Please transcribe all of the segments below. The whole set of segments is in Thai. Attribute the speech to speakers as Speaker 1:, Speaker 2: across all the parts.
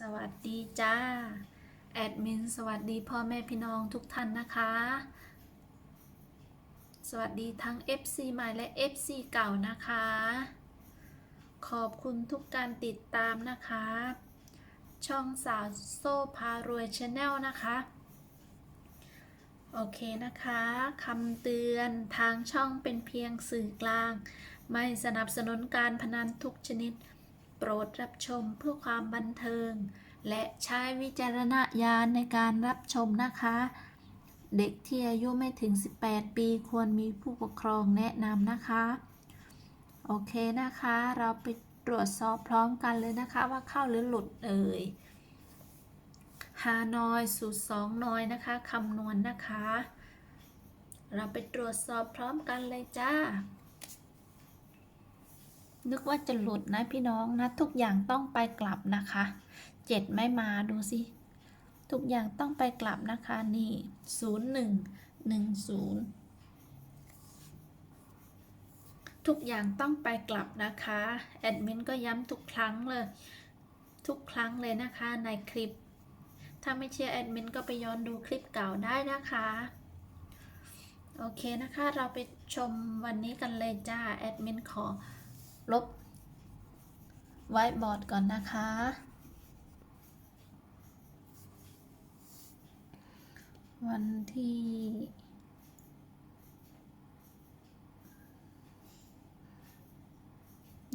Speaker 1: สวัสดีจ้า แอดมิน สวัสดีพ่อแม่พี่น้องทุกท่านนะคะ สวัสดีทั้ง FC ใหม่และ FC เก่านะคะ ขอบคุณทุกการติดตามนะคะ ช่องสาวโซ่พารวยชาแนลนะคะ โอเคนะคะคำเตือนทางช่องเป็นเพียงสื่อกลาง ไม่สนับสนุนการพนันทุกชนิด รดรับชมเพื่อความบันเทิง และใช้วิจารณญาณในการรับชมนะคะ เด็กที่อายุไม่ถึง 18 ปีควรมีผู้ปกครองแนะนำนะคะ โอเคนะคะ เราไปตรวจสอบพร้อมกันเลยนะคะว่าเข้าหรือหลุดเอ่ยฮานอยสูตรสองนอยนะคะคำนวณนนะคะ เราไปตรวจสอบพร้อมกันเลยจ้า นึกว่าจะหลุดนะพี่น้องนะ ทุกอย่างต้องไปกลับนะคะเจ็ดไม่มาดูสิ ทุกอย่างต้องไปกลับนะคะนี่ศูนย์หนึ่งหนึ่งศูนย์ทุกอย่างต้องไปกลับนะคะ แอดมินก็ย้ำทุกครั้งเลย ทุกครั้งเลยนะคะในคลิป ถ้าไม่เชื่อแอดมินก็ไปย้อนดูคลิปเก่าได้นะคะโอเคนะคะ เราไปชมวันนี้กันเลยจ้า แอดมินขอ ลบไว้บอร์ดก่อนนะคะ วันที่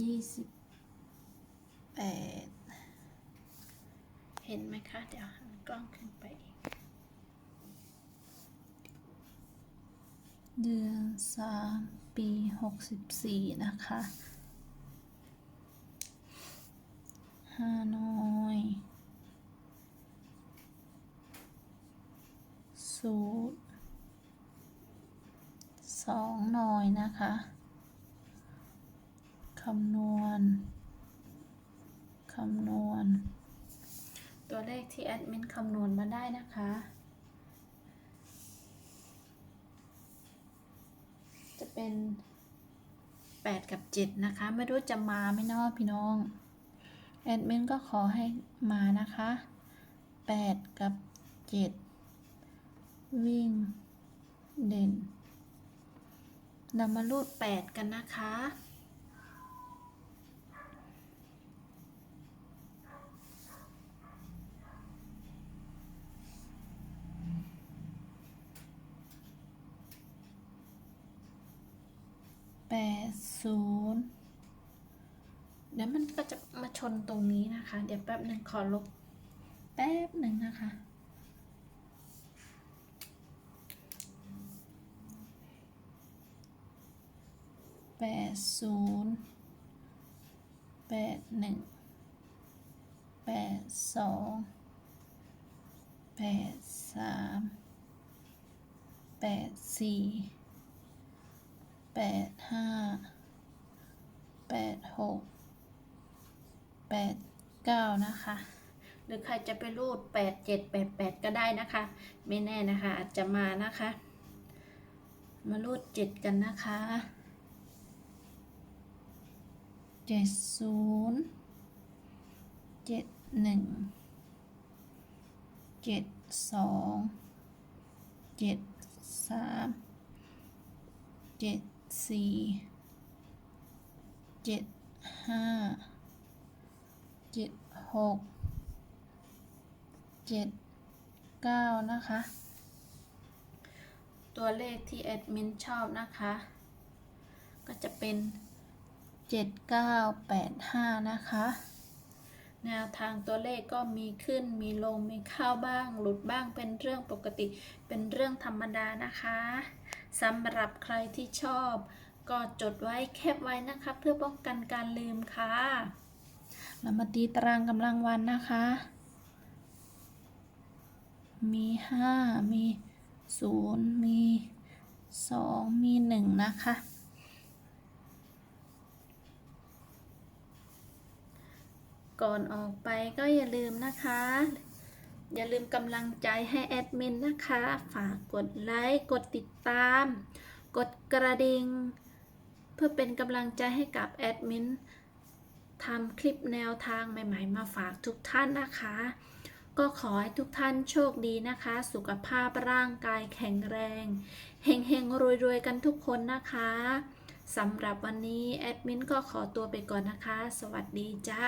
Speaker 1: ยี่สิบแปดเห็นไหมคะ เดี๋ยวหันกล้องขึ้นไปอีก เดือนสามปีหกสิบสี่นะคะ ฮานอยสูตรสองหน่อยนะคะคำนวณคำนวณ ตัวเลขที่แอดมินคำนวณมาได้นะคะจะเป็น 8 กับ 7 นะคะ ไม่รู้จะมาไม่นอพี่น้อง แอดมินก็ขอให้มานะคะ 8 กับ 7 วิ่งเด่นเรามารูด 8 กันนะคะ แปดศูนย์ เดี๋ยวมันก็จะมาชนตรงนี้นะคะ เดี๋ยวแป๊บหนึ่งขอลบแป๊บหนึ่งนะคะ แปดศูนย์แปดหนึ่งแปดสองแปดสามแปดสี่แปดห้าแปดหก แปดเก้านะคะ หรือใครจะไปรูดแปดเจ็ดแปดแปดก็ได้นะคะ ไม่แน่นะคะ อาจจะมานะคะ มารูดเจ็ดกันนะคะเจ็ดศูนย์เจ็ดหนึ่งเจ็ดสองเจ็ดสามเจ็ดสี่เจ็ดห้า เจ็ดหกเจ็ดเก้านะคะ ตัวเลขที่แอดมินชอบนะคะ ก็จะเป็นเจ็ดเก้าแปดห้านะคะ แนวทางตัวเลขก็มีขึ้นมีลงมีเข้าบ้าง หลุดบ้างเป็นเรื่องปกติเป็นเรื่องธรรมดานะคะสำหรับใครที่ชอบ ก็จดไว้แคปไว้นะคะ เพื่อป้องกันการลืมค่ะ เรามาตีตารางกำลังวันนะคะ มีห้ามีศูนย์มีสองมีหนึ่งนะคะ ก่อนออกไปก็อย่าลืมนะคะ อย่าลืมกำลังใจให้แอดมินนะคะ ฝากกดไลค์ กดติดตาม กดกระดิ่ง เพื่อเป็นกำลังใจให้กับแอดมิน ทำคลิปแนวทางใหม่ ๆ มาฝากทุกท่านนะคะ ก็ขอให้ทุกท่านโชคดีนะคะ สุขภาพร่างกายแข็งแรงเฮงๆรวยๆ กันทุกคนนะคะสำหรับวันนี้ แอดมินก็ขอตัวไปก่อนนะคะ สวัสดีจ้า